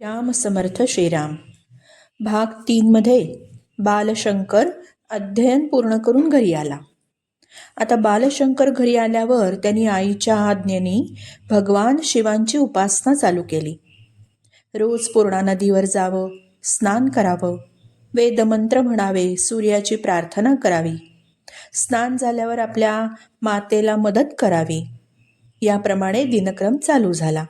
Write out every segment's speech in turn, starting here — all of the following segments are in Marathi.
राम समर्थ श्रीराम. भाग तीनमध्ये बालशंकर अध्ययन पूर्ण करून घरी आला. आता बालशंकर घरी आल्यावर त्यांनी आईच्या आज्ञेने भगवान शिवांची उपासना चालू केली. रोज पूर्णा नदीवर जावं स्नान करावं वेदमंत्र म्हणावे सूर्याची प्रार्थना करावी. स्नान झाल्यावर आपल्या मातेला मदत करावी. याप्रमाणे दिनक्रम चालू झाला.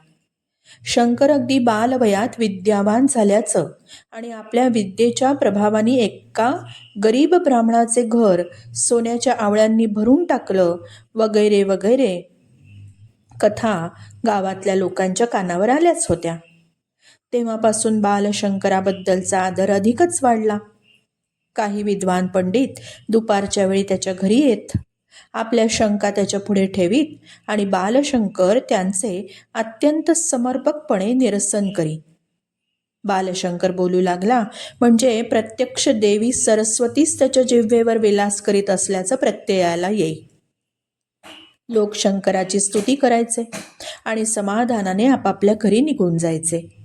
शंकर अगदी बालवयात विद्यावान झाल्याचं आणि आपल्या विद्येच्या प्रभावाने एका गरीब ब्राह्मणाचे घर सोन्याच्या आवळ्यांनी भरून टाकलं वगैरे वगैरे. कथा गावातल्या लोकांच्या कानावर आल्याच होत्या. तेव्हापासून बालशंकराबद्दलचा आदर अधिकच वाढला. काही विद्वान पंडित दुपारच्या वेळी त्याच्या घरी येत आपल्या शंका त्याच्या पुढे ठेवीत आणि बालशंकर त्यांचे अत्यंत समर्पकपणे निरसन करी. बालशंकर बोलू लागला म्हणजे प्रत्यक्ष देवी सरस्वतीच त्याच्या जिव्हेवर विलास करीत असल्याचं प्रत्ययाला येई. लोक शंकराची स्तुती करायचे आणि समाधानाने आपापल्या घरी निघून जायचे.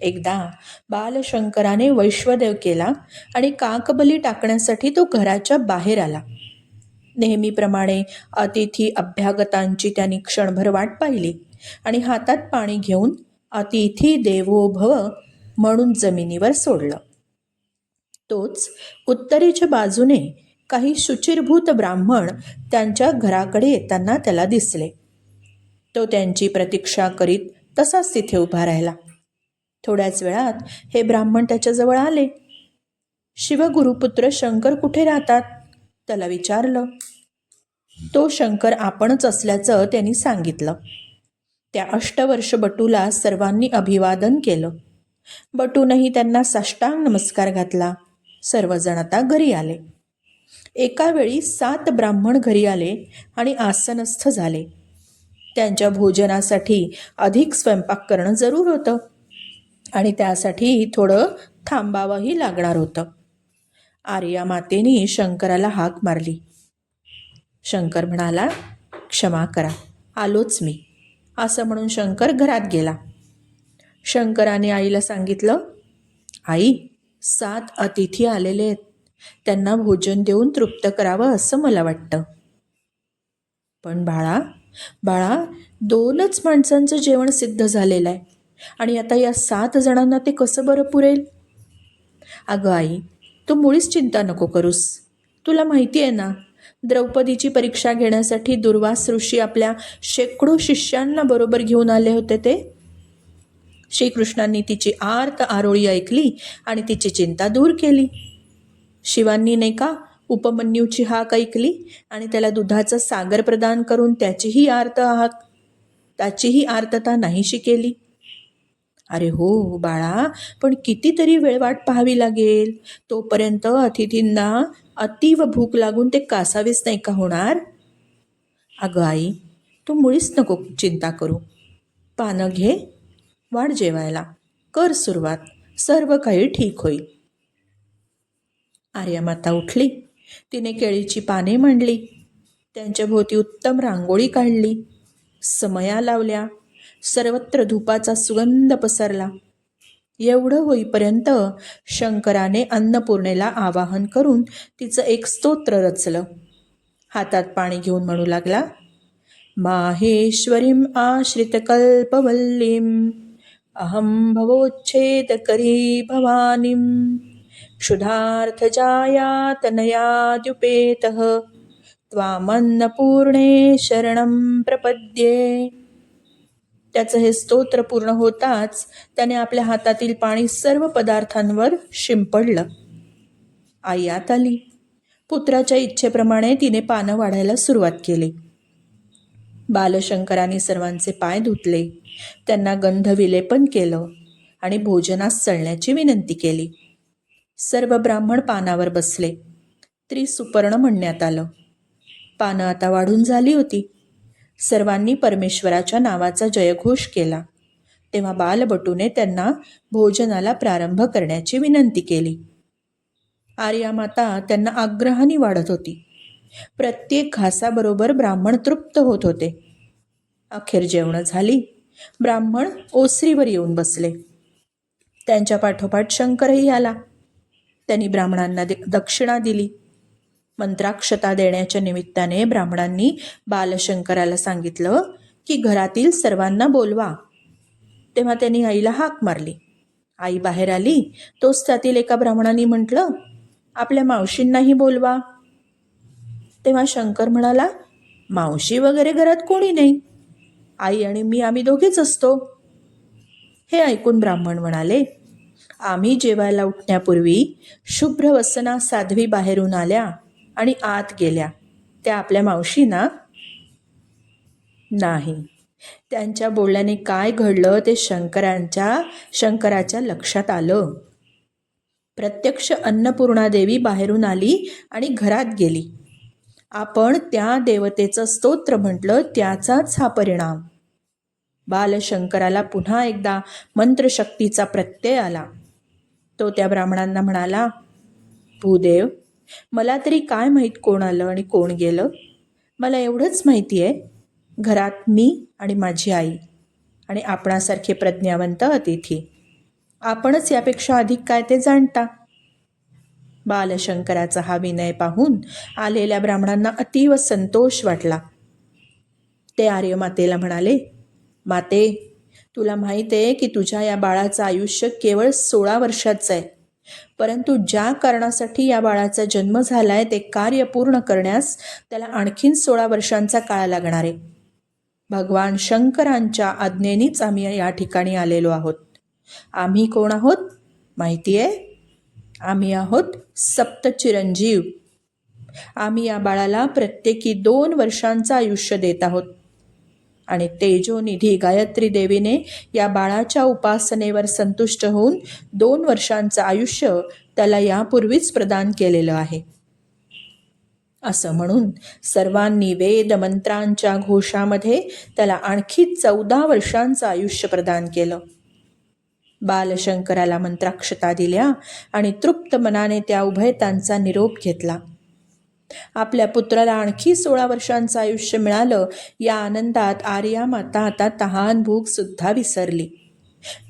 एकदा बालशंकराने वैश्वदेव केला आणि काकबली टाकण्यासाठी तो घराच्या बाहेर आला. नेहमीप्रमाणे अतिथी अभ्यागतांची त्यांनी क्षणभर वाट पाहिली आणि हातात पाणी घेऊन अतिथी देवो भव म्हणून जमिनीवर सोडलं. तोच उत्तरेच्या बाजूने काही शुचिरभूत ब्राह्मण त्यांच्या घराकडे येताना त्याला दिसले. तो त्यांची प्रतीक्षा करीत तसाच तिथे उभा राहिला. थोड्याच वेळात हे ब्राह्मण त्याच्याजवळ आले. शिवगुरुपुत्र शंकर कुठे राहतात? त्याला विचारलं तो शंकर आपणच असल्याचं त्यांनी सांगितलं. त्या अष्टवर्ष बटूला सर्वांनी अभिवादन केलं. बटूनही त्यांना साष्टांग नमस्कार घातला. सर्वजण आता घरी आले. एका वेळी सात ब्राह्मण घरी आले आणि आसनस्थ झाले. त्यांच्या भोजनासाठी अधिक स्वयंपाक करणं जरूर होतं आणि त्यासाठी थोडं थांबावंही लागणार होतं. आर्या मातेने शंकराला हाक मारली. शंकर म्हणाला क्षमा करा आलोच मी. असं म्हणून शंकर घरात गेला. शंकराने आईला सांगितलं आई सात अतिथी आलेले आहेत. त्यांना भोजन देऊन तृप्त करावं असं मला वाटतं. पण बाळा बाळा दोनच माणसांचं जेवण सिद्ध झालेलं आहे. आणि आता या सात जणांना ते कसं बरं पुरेल? अगं आई तू मुळीच चिंता नको करूस. तुला माहिती आहे ना द्रौपदीची परीक्षा घेण्यासाठी दुर्वास ऋषी आपल्या शेकडो शिष्यांना बरोबर घेऊन आले होते ते? श्रीकृष्णांनी तिची आर्त आरोळी ऐकली आणि तिची चिंता दूर केली. शिवांनी नाही का उपमन्यूची हाक ऐकली आणि त्याला दुधाचा सागर प्रदान करून त्याचीही आर्त हाक त्याचीही आर्तता नाहीशी केली. अरे हो, हो बाळा पण कितीतरी वेळ वाट पाहावी लागेल. तोपर्यंत अतिथींना अतीव भूक लागून ते कासावीस नाही का होणार? अगं आई तू मुळीच नको चिंता करू. पानं घे वाढ जेवायला. कर सुरुवात. सर्व काही ठीक होईल. आर्यमाता उठली. तिने केळीची पाने मांडली. त्यांच्या भोवती उत्तम रांगोळी काढली. समया लावल्या. सर्वत्र धुपाचा सुगंध पसरला. एवढं होईपर्यंत शंकराने अन्नपूर्णेला आवाहन करून तिचं एक स्तोत्र रचलं. हातात पाणी घेऊन म्हणू लागला माहेश्वरीम आश्रितकल्पवल्लीम अहम भवोच्छेदकरी भवानीम क्षुधार्थजायातनयाद्युपेतः त्वामन्नपूर्णे शरणं प्रपद्ये। त्याचं हे स्तोत्र पूर्ण होताच त्याने आपल्या हातातील पाणी सर्व पदार्थांवर शिंपडलं. आई आत आली. पुत्राच्या इच्छेप्रमाणे तिने पानं वाढायला सुरुवात केली. बालशंकराने सर्वांचे पाय धुतले. त्यांना गंध विलेपन केलं आणि भोजनास चळण्याची विनंती केली. सर्व ब्राह्मण पानावर बसले. त्रिसुपर्ण म्हणण्यात आलं. पानं आता वाढून झाली होती. सर्वांनी परमेश्वराच्या नावाचा जयघोष केला. तेव्हा बालबटूने त्यांना भोजनाला प्रारंभ करण्याची विनंती केली. आर्यामाता त्यांना आग्रहाने वाढत होती. प्रत्येक घासाबरोबर ब्राह्मण तृप्त होत होते. अखेर जेवणं झाली. ब्राह्मण ओसरीवर येऊन बसले. त्यांच्या पाठोपाठ शंकरही आला. त्यांनी ब्राह्मणांना दक्षिणा दिली. मंत्राक्षता देण्याच्या निमित्ताने ब्राह्मणांनी बालशंकराला सांगितलं की घरातील सर्वांना बोलवा. तेव्हा त्यांनी आईला हाक मारली. आई बाहेर आली. तोच त्यातील एका ब्राह्मणाने म्हटलं आपल्या मावशींनाही बोलवा. तेव्हा शंकर म्हणाला मावशी वगैरे घरात कोणी नाही. आई आणि मी आम्ही दोघेच असतो. हे ऐकून ब्राह्मण म्हणाले आम्ही जेवायला उठण्यापूर्वी शुभ्र वसना साध्वी बाहेरून आल्या. आणि आत गेल्या. त्या आपल्या मावशी ना नाही. त्यांच्या बोलण्याने काय घडलं ते शंकरांच्या शंकराच्या लक्षात आलं. प्रत्यक्ष अन्नपूर्णादेवी बाहेरून आली आणि घरात गेली. आपण त्या देवतेचं स्तोत्र म्हटलं त्याचाच हा परिणाम. बालशंकराला पुन्हा एकदा मंत्रशक्तीचा प्रत्यय आला. तो त्या ब्राह्मणांना म्हणाला भूदेव मला तरी काय माहीत कोण आलं आणि कोण गेलं? मला एवढंच माहिती आहे. घरात मी आणि माझी आई आणि आपणासारखे प्रज्ञावंत अतिथी. आपणच यापेक्षा अधिक काय ते जाणता? बालशंकराचा हा विनय पाहून आलेल्या ब्राह्मणांना अतीव संतोष वाटला. ते आर्यमातेला म्हणाले माते तुला माहीत आहे की तुझ्या या बाळाचं आयुष्य केवळ सोळा वर्षाचं आहे. परंतु ज्या कारणासाठी या बाळाचा जन्म झाला आहे ते कार्य पूर्ण करण्यास त्याला आणखीन सोळा वर्षांचा काळ लागणार आहे. भगवान शंकरांच्या आज्ञेनीच आम्ही या ठिकाणी आलेलो आहोत. आम्ही कोण आहोत? माहिती आहे? आम्ही आहोत सप्तचिरंजीव. आम्ही या बाळाला प्रत्येकी दोन वर्षांचं आयुष्य देत आहोत. आणि तेजोनिधी गायत्री देवीने या बाळाच्या उपासनेवर संतुष्ट होऊन दोन वर्षांचं आयुष्य त्याला यापूर्वीच प्रदान केलेलं आहे. असं म्हणून सर्वांनी वेद मंत्रांच्या घोषामध्ये त्याला आणखी चौदा वर्षांचं आयुष्य प्रदान केलं. बालशंकराला मंत्राक्षता दिल्या आणि तृप्त मनाने त्या उभयतांचा निरोप घेतला. आपल्या पुत्राला आणखी सोळा वर्षांचं आयुष्य मिळालं. या आनंदात आर्या माता आता तहान भूक सुद्धा विसरली.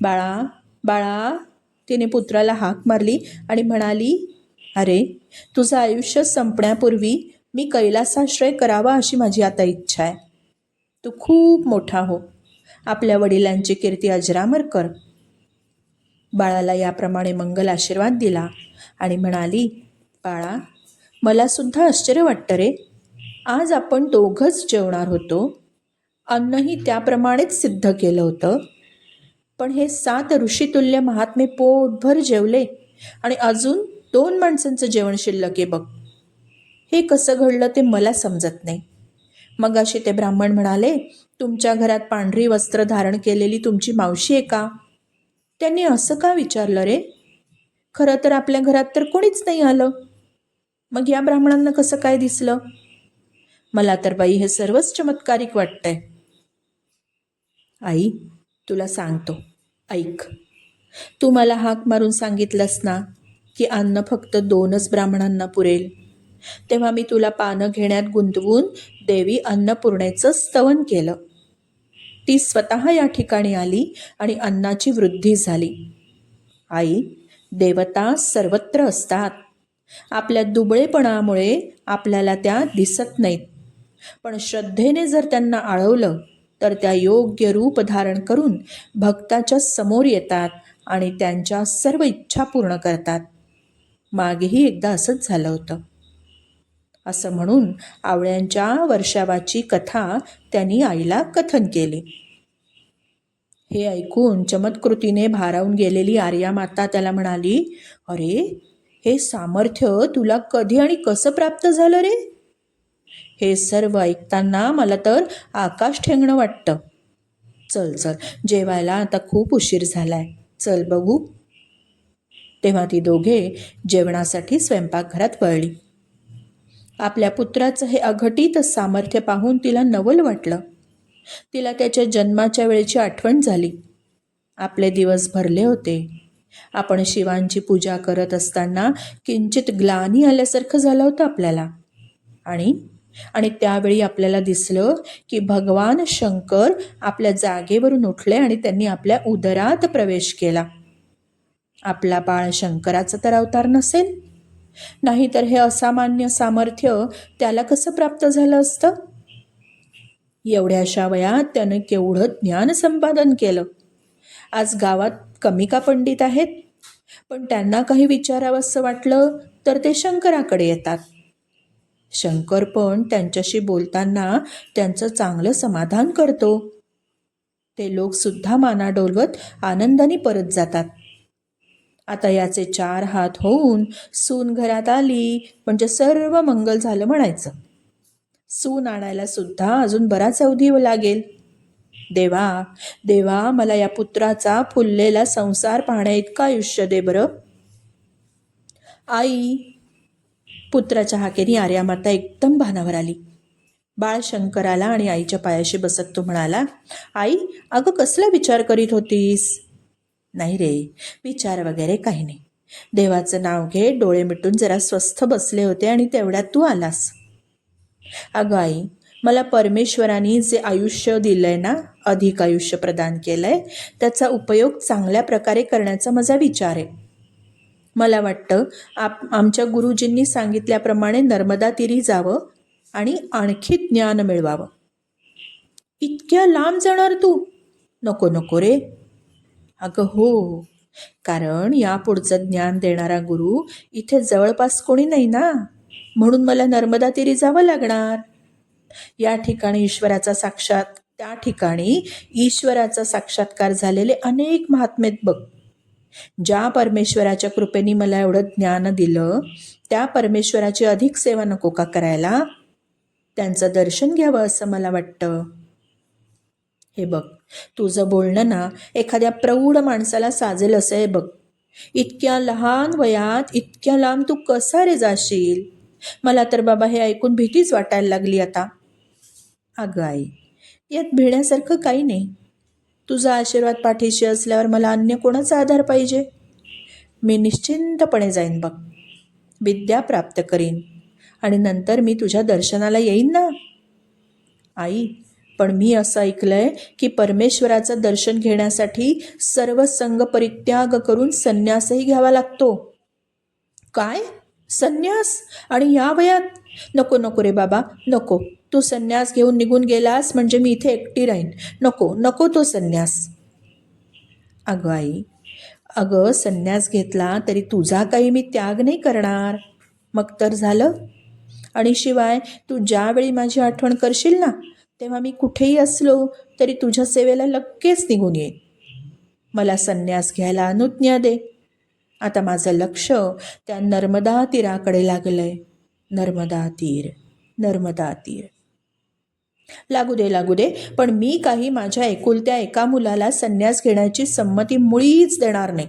बाळा बाळा तिने पुत्राला हाक मारली आणि म्हणाली अरे तुझं आयुष्य संपण्यापूर्वी मी कैलासाश्रय करावा अशी माझी आता इच्छा आहे. तू खूप मोठा हो. आपल्या वडिलांची कीर्ती अजरामर कर. बाळाला याप्रमाणे मंगल आशीर्वाद दिला आणि म्हणाली बाळा मला सुद्धा आश्चर्य वाटतं रे. आज आपण दोघंच जेवणार होतो. अन्नही त्याप्रमाणेच सिद्ध केलं होतं. पण हे सात ऋषितुल्य महात्मे पोटभर जेवले आणि अजून दोन माणसांचं जेवण शिल्लक आहे बघ. हे कसं घडलं ते मला समजत नाही. मग अशी ते ब्राह्मण म्हणाले तुमच्या घरात पांढरी वस्त्र धारण केलेली तुमची मावशी आहे का? त्यांनी असं का विचारलं रे? खरं तर आपल्या घरात तर कोणीच नाही आलं. मग या ब्राह्मणांना कसं काय दिसलं? मला तर बाई हे सर्वच चमत्कारिक वाटतंय. आई तुला सांगतो. ऐक. तू मला हाक मारून सांगितलंस ना की अन्न फक्त दोनच ब्राह्मणांना पुरेल. तेव्हा मी तुला पानं घेण्यात गुंतवून देवी अन्नपूर्णेचं स्तवन केलं. ती स्वतः या ठिकाणी आली आणि अन्नाची वृद्धी झाली. आई देवता सर्वत्र असतात. आपल्या दुबळेपणामुळे आपल्याला त्या दिसत नाहीत. पण श्रद्धेने जर त्यांना आळवलं तर त्या योग्य रूप धारण करून भक्ताच्या समोर येतात आणि त्यांच्या सर्व इच्छा पूर्ण करतात. मागेही एकदा असंच झालं होतं. असं म्हणून आवळ्यांच्या वर्षावाची कथा त्यांनी आईला कथन केली. हे ऐकून चमत्कृतीने भारावून गेलेली आर्या माता त्याला म्हणाली अरे हे सामर्थ्य तुला कधी आणि कसं प्राप्त झालं रे? हे सर्व ऐकताना मला तर आकाश ठेंगणं वाटतं. चल चल. जेवायला आता खूप उशीर झालाय. चल बघू. तेव्हा ती दोघे जेवणासाठी स्वयंपाकघरात वळली. आपल्या पुत्राचं हे अघटित सामर्थ्य पाहून तिला नवल वाटलं. तिला त्याच्या जन्माच्या वेळेची आठवण झाली. आपले दिवस भरले होते. आपण शिवांची पूजा करत असताना किंचित ग्लानी आल्यासारखं झालं होतं आपल्याला. आणि आणि त्यावेळी आपल्याला दिसलं की भगवान शंकर आपल्या जागेवरून उठले आणि त्यांनी आपल्या उदरात प्रवेश केला. आपला बाळ शंकराचा तर अवतार नसेल. नाहीतर हे असामान्य सामर्थ्य त्याला कसं प्राप्त झालं असतं? एवढ्याशा वयात त्यानं केवढं ज्ञान संपादन केलं. आज गावात कमी का पंडित आहेत? पण त्यांना काही विचारावंसं वाटलं तर ते शंकराकडे येतात. शंकर पण त्यांच्याशी बोलताना त्यांचं चांगलं समाधान करतो. ते लोक सुद्धा माना डोलवत आनंदाने परत जातात. आता याचे चार हात होऊन सून घरात आली म्हणजे सर्व मंगल झालं म्हणायचं. सून आणायला सुद्धा अजून बराच अवधी लागेल. देवा देवा मला या पुत्राचा फुललेला संसार पाहण्या इतकं आयुष्य दे बरं. आई पुत्राच्या हाकेने आर्यामाता एकदम भानावर आली. बाळ शंकराला आणि आईच्या पायाशी बसत तो म्हणाला आई अगं कसला विचार करीत होतीस? नाही रे विचार वगैरे काही नाही. देवाचं नाव घे डोळे मिटून जरा स्वस्थ बसले होते आणि तेवढ्यात तू आलास. अगं आई मला परमेश्वराने जे आयुष्य दिलंय ना अधिक आयुष्य प्रदान केलं आहे त्याचा उपयोग चांगल्या प्रकारे करण्याचा माझा विचार आहे. मला वाटतं आप आमच्या गुरुजींनी सांगितल्याप्रमाणे नर्मदा तीरी जावं आणि आणखी ज्ञान मिळवावं. इतक्या लांब जाणार तू? नको नको रे. अगं हो. कारण या पुढचं ज्ञान देणारा गुरु इथे जवळपास कोणी नाही ना? म्हणून मला नर्मदा तीरी जावं लागणार. या ठिकाणी ईश्वराचा साक्षात त्या ठिकाणी ईश्वराचा साक्षात्कार झालेले अनेक महात्मेत बघ. ज्या परमेश्वराच्या कृपेने मला एवढं ज्ञान दिलं त्या परमेश्वराची अधिक सेवा नको का करायला? त्यांचं दर्शन घ्यावं असं मला वाटतं. हे बघ तुझं बोलणं ना एखाद्या प्रौढ माणसाला साजेल असं आहे बघ. इतक्या लहान वयात इतक्या लांब तू कसा रे जाशील? मला तर बाबा हे ऐकून भीतीच वाटायला लागली आता. अगं आई यात भिण्यासारखं काही नाही. तुझा आशीर्वाद पाठीशी असल्यावर मला अन्य कोणाचा आधार पाहिजे? मी निश्चिंतपणे जाईन बघ. विद्या प्राप्त करीन. आणि नंतर मी तुझ्या दर्शनाला येईन ना? आई पण मी असं ऐकलं आहे की परमेश्वराचं दर्शन घेण्यासाठी सर्व संघ परित्याग करून संन्यासही घ्यावा लागतो. काय? संन्यास? आणि या वयात? नको नको रे बाबा नको. तू संन्यास घेऊन निघून गेलास म्हणजे मी इथे एकटी राहीन. नको नको तो संन्यास. अगं आई अगं संन्यास घेतला तरी तुझा काही मी त्याग नाही करणार. मग तर झालं. आणि शिवाय तू ज्यावेळी माझी आठवण करशील ना तेव्हा मी कुठेही असलो तरी तुझ्या सेवेला लगेच निघून येईन. मला संन्यास घ्यायला अनुज्ञा दे. आता माझं लक्ष त्या नर्मदा तीराकडे लागलं आहे नर्मदा तीर नर्मदा तीर. लागू दे लागू दे. पण मी काही माझ्या एकुलत्या एका मुलाला संन्यास घेण्याची संमती मुळीच देणार नाही.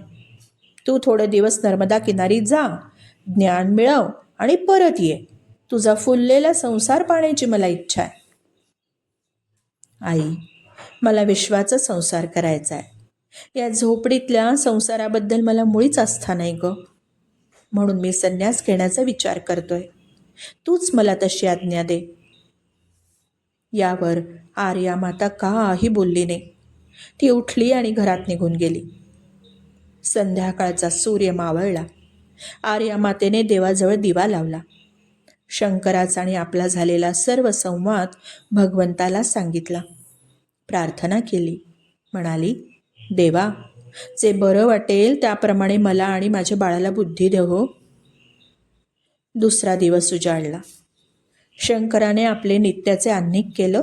तू थोडे दिवस नर्मदा किनारी जा ज्ञान मिळव आणि परत ये. तुझा फुललेला संसार पाहण्याची मला इच्छा आहे. आई मला विश्वाचा संसार करायचा आहे. या झोपडीतल्या संसाराबद्दल मला मुळीच आस्था नाही ग. म्हणून मी संन्यास घेण्याचा विचार करतोय. तूच मला तशी आज्ञा दे. यावर आर्या माता काही बोलली नाही. ती उठली आणि घरात निघून गेली. संध्याकाळचा सूर्य मावळला. आर्या मातेने देवाजवळ दिवा लावला. शंकराचा आणि आपला झालेला सर्व संवाद भगवंताला सांगितला. प्रार्थना केली. म्हणाली देवा जे बरं वाटेल त्याप्रमाणे मला आणि माझ्या बाळाला बुद्धी दे हो. दुसरा दिवस उजाडला शंकराने आपले नित्याचे अन्निक केलं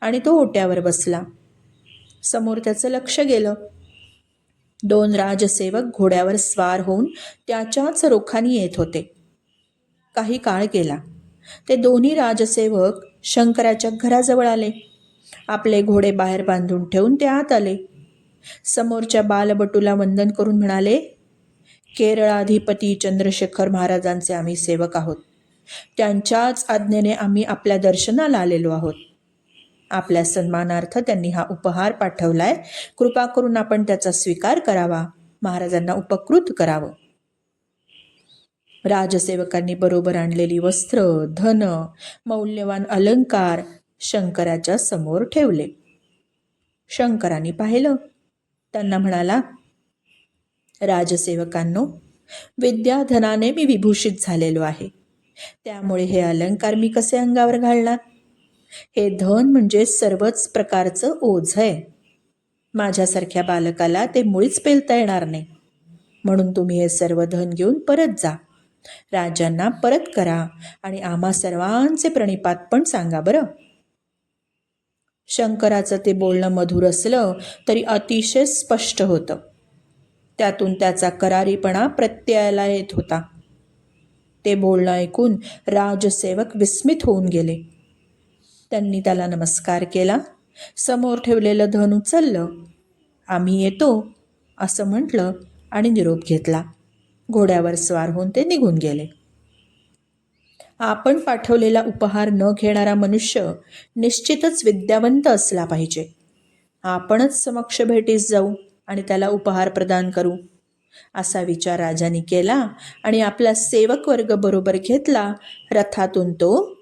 आणि तो ओट्यावर बसला. समोर त्याचं लक्ष गेलं. दोन राजसेवक घोड्यावर स्वार होऊन त्याच्याच रोखानी येत होते. काही काळ गेला. ते दोन्ही राजसेवक शंकराच्या घराजवळ आले. आपले घोडे बाहेर बांधून ठेवून ते आत आले. समोरच्या बालबटूला वंदन करून म्हणाले केरळाधिपती चंद्रशेखर महाराजांचे आम्ही सेवक आहोत. त्यांच्याच आज्ञेने आम्ही आपल्या दर्शनाला आलेलो आहोत. आपल्या सन्मानार्थ त्यांनी हा उपहार पाठवलाय. कृपा करून आपण त्याचा स्वीकार करावा. महाराजांना उपकृत करावं. राजसेवकांनी बरोबर आणलेली वस्त्र धन मौल्यवान अलंकार शंकराच्या समोर ठेवले. शंकरांनी पाहिलं. त्यांना म्हणाला राजसेवकांनो विद्याधनाने मी विभूषित झालेलो आहे. त्यामुळे हे अलंकार मी कसे अंगावर घालणार? हे धन म्हणजे सर्वच प्रकारचं ओझ आहे. माझ्यासारख्या बालकाला ते मुळीच पेलता येणार नाही. म्हणून तुम्ही हे सर्व धन घेऊन परत जा. राजांना परत करा आणि आम्हा सर्वांचे प्रणिपात पण सांगा बरं. शंकराचं ते बोलणं मधुर असलं तरी अतिशय स्पष्ट होतं. त्यातून त्याचा करारीपणा प्रत्ययाला येत होता. ते बोलणं ऐकून राजसेवक विस्मित होऊन गेले. त्यांनी त्याला नमस्कार केला. समोर ठेवलेलं धन उचललं. आम्ही येतो असं म्हटलं आणि निरोप घेतला. घोड्यावर स्वार होऊन ते निघून गेले. आपण पाठवलेला उपहार न घेणारा मनुष्य निश्चितच विद्यावंत असला पाहिजे. आपणच समक्ष भेटीस जाऊ आणि त्याला उपहार प्रदान करू. असा विचार राजाने केला आणि आपला सेवक वर्ग बरोबर घेतला. रथातून तो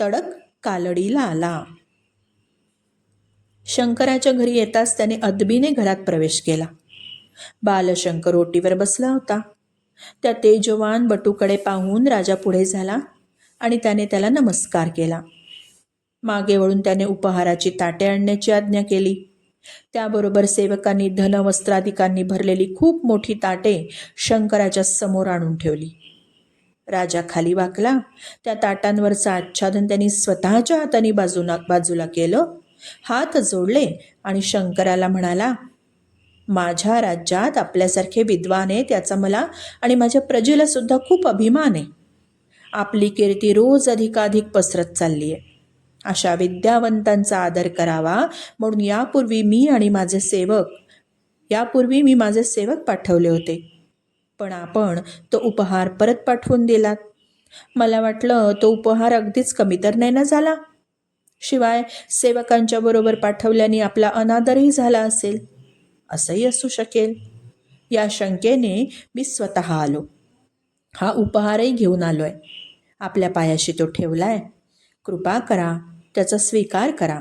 तडक कालडीला आला. शंकराच्या घरी येताच त्याने अदबीने घरात प्रवेश केला. बालशंकर ओटीवर बसला होता. त्या तेजवान बटूकडे पाहून राजा पुढे झाला आणि त्याने त्याला नमस्कार केला. मागे वळून त्याने उपहाराची ताटे आणण्याची आज्ञा केली. त्याबरोबर सेवकांनी धनवस्त्राधिकांनी भरलेली खूप मोठी ताटे शंकराच्या समोर आणून ठेवली. राजा खाली वाकला. त्या ताटांवरचं आच्छादन त्यांनी स्वतःच्या हाताने बाजूला बाजूला केलं. हात जोडले आणि शंकराला म्हणाला माझ्या राज्यात आपल्यासारखे विद्वान आहे त्याचा मला आणि माझ्या प्रजेला सुद्धा खूप अभिमान आहे. आपली कीर्ती रोज अधिकाधिक पसरत चालली आहे अशा विद्यावंतांचा आदर करावा. म्हणून यापूर्वी मी आणि माझे सेवक यापूर्वी मी माझे सेवक पाठवले होते. पण आपण तो उपहार परत पाठवून दिलात. मला वाटलं तो उपहार अगदीच कमी तर नाही ना झाला? शिवाय सेवकांच्या बरोबर पाठवल्याने आपला अनादरही झाला असेल. असंही असू शकेल. या शंकेने मी स्वतः आलो. हा उपहारही घेऊन आलो आहे आपल्या पायाशी तो ठेवला आहे कृपा करा. त्याचा स्वीकार करा.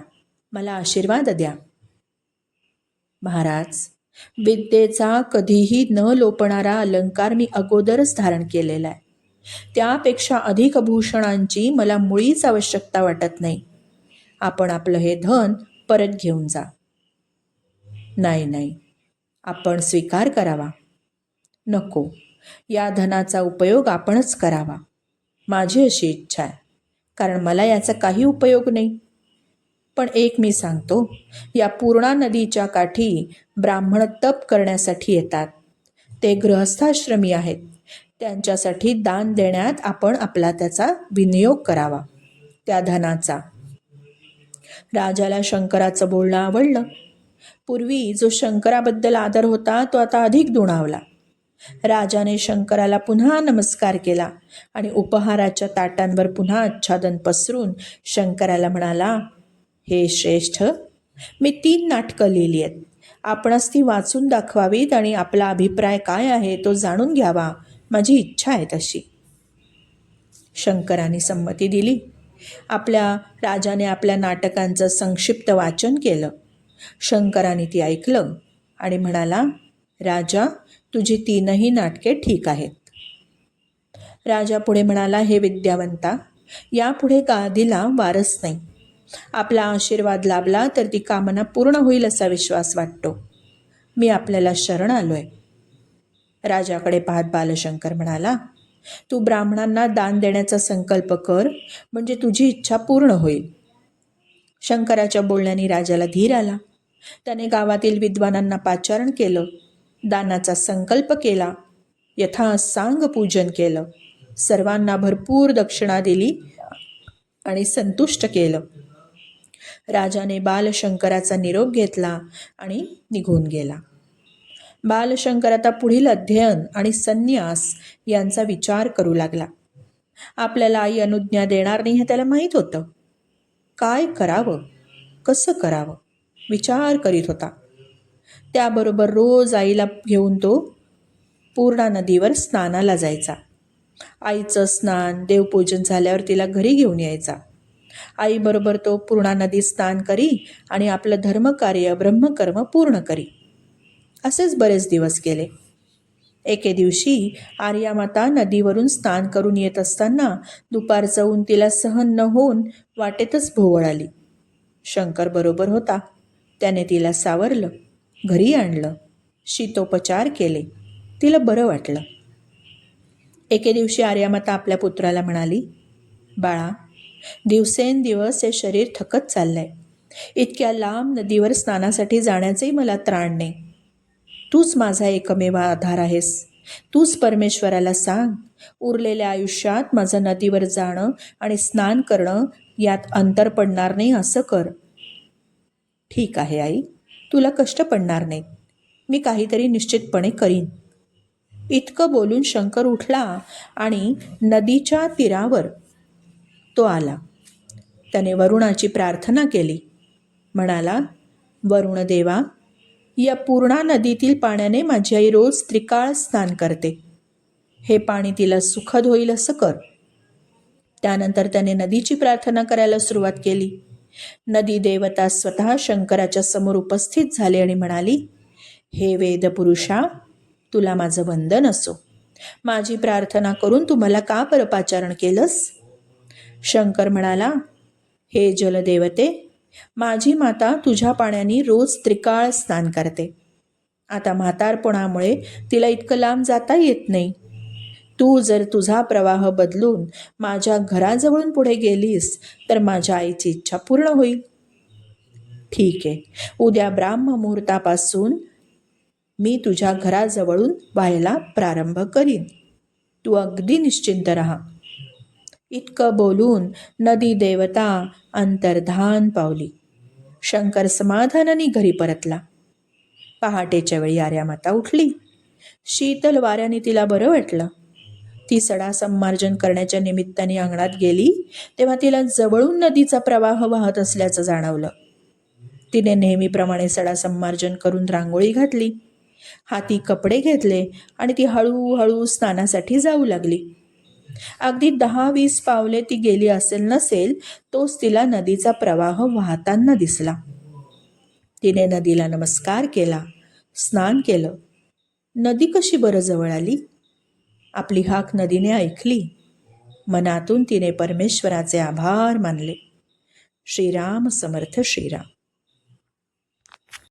मला आशीर्वाद द्या. महाराज विद्येचा कधीही न लोपणारा अलंकार मी अगोदरच धारण केलेला आहे. त्यापेक्षा अधिक भूषणांची मला मुळीच आवश्यकता वाटत नाही. आपण आपलं हे धन परत घेऊन जा. नाही नाही. आपण स्वीकार करावा. नको. या धनाचा उपयोग आपणच करावा. माझी अशी इच्छा आहे. कारण मला याचा काही उपयोग नाही. पण एक मी सांगतो या पूर्णा नदीच्या काठी ब्राह्मण तप करण्यासाठी येतात. ते गृहस्थाश्रमी आहेत. त्यांच्यासाठी दान देण्यात आपण आपला त्याचा विनियोग करावा. त्या धनाचा. राजाला शंकराचं बोलणं आवडलं. पूर्वी जो शंकराबद्दल आदर होता तो आता अधिक दुणावला. राजाने शंकराला पुन्हा नमस्कार केला आणि उपहाराच्या ताटांवर पुन्हा आच्छादन पसरून शंकराला म्हणाला हे श्रेष्ठ मी तीन नाटकं लिहिली आहेत. आपणास ती वाचून दाखवावीत आणि आपला अभिप्राय काय आहे तो जाणून घ्यावा. माझी इच्छा आहे तशी. शंकराने संमती दिली. आपल्या राजाने आपल्या नाटकांचं संक्षिप्त वाचन केलं. शंकराने ती ऐकलं आणि म्हणाला राजा तुझी तीनही नाटके ठीक आहेत. राजा पुढे म्हणाला हे विद्यावंता यापुढे गादीला वारस नाही. आपला आशीर्वाद लाभला तर ती कामना पूर्ण होईल असा विश्वास वाटतो. मी आपल्याला शरण आलोय. राजाकडे पाहत बालशंकर म्हणाला तू ब्राह्मणांना दान देण्याचा संकल्प कर म्हणजे तुझी इच्छा पूर्ण होईल. शंकराच्या बोलण्याने राजाला धीर आला. त्याने गावातील विद्वानांना पाचारण केलं. दानाचा संकल्प केला. यथा सांग पूजन केलं. सर्वांना भरपूर दक्षिणा दिली आणि संतुष्ट केलं. राजाने बालशंकराचा निरोप घेतला आणि निघून गेला. बालशंकर आता पुढील अध्ययन आणि संन्यास यांचा विचार करू लागला. आपल्याला आई अनुज्ञा देणार नाही हे त्याला माहीत होतं. काय करावं? कसं करावं? विचार करीत होता. त्याबरोबर रोज आईला घेऊन तो पूर्णा नदीवर स्नानाला जायचा. आईचं स्नान देवपूजन झाल्यावर तिला घरी घेऊन यायचा. आईबरोबर तो पूर्णा नदी स्नान करी आणि आपलं धर्मकार्य ब्रह्मकर्म पूर्ण करी. असेच बरेच दिवस गेले. एके दिवशी आर्यामाता नदीवरून स्नान करून येत असताना दुपारचं ऊन तिला सहन न होऊन वाटेतच भोवळ आली. शंकर बरोबर होता. त्याने तिला सावरलं. घरी आणलं. शीतोपचार केले. तिला बरं वाटलं. एके दिवशी आर्यामाता आपल्या पुत्राला म्हणाली बाळा दिवसेंदिवस हे शरीर थकत चाललंय. इतक्या लांब नदीवर स्नानासाठी जाण्याचंही मला त्राण नाही. तूच माझा एकमेव आधार आहेस. तूच परमेश्वराला सांग उरलेल्या आयुष्यात माझं नदीवर जाणं आणि स्नान करणं यात अंतर पडणार नाही असं कर. ठीक आहे आई. तुला कष्ट पडणार नाहीत मी काहीतरी निश्चितपणे करीन. इतकं बोलून शंकर उठला आणि नदीच्या तीरावर तो आला. त्याने वरुणाची प्रार्थना केली. म्हणाला वरुण देवा या पूर्णा नदीतील पाण्याने माझी आई रोज त्रिकाळ स्नान करते. हे पाणी तिला सुखद होईल असं कर. त्यानंतर त्याने नदीची प्रार्थना करायला सुरुवात केली. नदी देवता स्वतः शंकराच्या समोर उपस्थित झाले आणि म्हणाली हे वेदपुरुषा तुला माझं वंदन असो. माझी प्रार्थना करून तू मला का परपाचारण केलंस? शंकर म्हणाला हे जलदेवते माझी माता तुझ्या पाण्याने रोज त्रिकाळ स्नान करते. आता म्हातारपणामुळे तिला इतकं लांब जाता येत नाही. तू जर तुझा प्रवाह बदलून माझ्या घराजवळून पुढे गेलीस तर माझ्या आईची इच्छा पूर्ण होईल. ठीक आहे. उद्या ब्राह्म मुहूर्तापासून मी तुझ्या घराजवळून व्हायला प्रारंभ करीन. तू अगदी निश्चिंत राहा. इतकं बोलून नदी देवता अंतर्धान पावली. शंकर समाधानाने घरी परतला. पहाटेच्या वेळी आर्यामाता उठली. शीतल वाऱ्याने तिला बरं वाटलं. ती सडा संमार्जन करण्याच्या निमित्ताने अंगणात गेली तेव्हा तिला जवळून नदीचा प्रवाह वाहत असल्याचं जाणवलं. तिने नेहमीप्रमाणे सडा संमार्जन करून रांगोळी घातली. हाती कपडे घेतले आणि ती हळूहळू स्नानासाठी जाऊ लागली. अगदी दहा वीस पावले ती गेली असेल नसेल तोच तिला नदीचा प्रवाह वाहताना दिसला. तिने नदीला नमस्कार केला स्नान केलं. नदी कशी बरं जवळ आली? आपली हाक नदीने ऐकली. मनातून तिने परमेश्वराचे आभार मानले. श्रीराम समर्थ श्रीराम.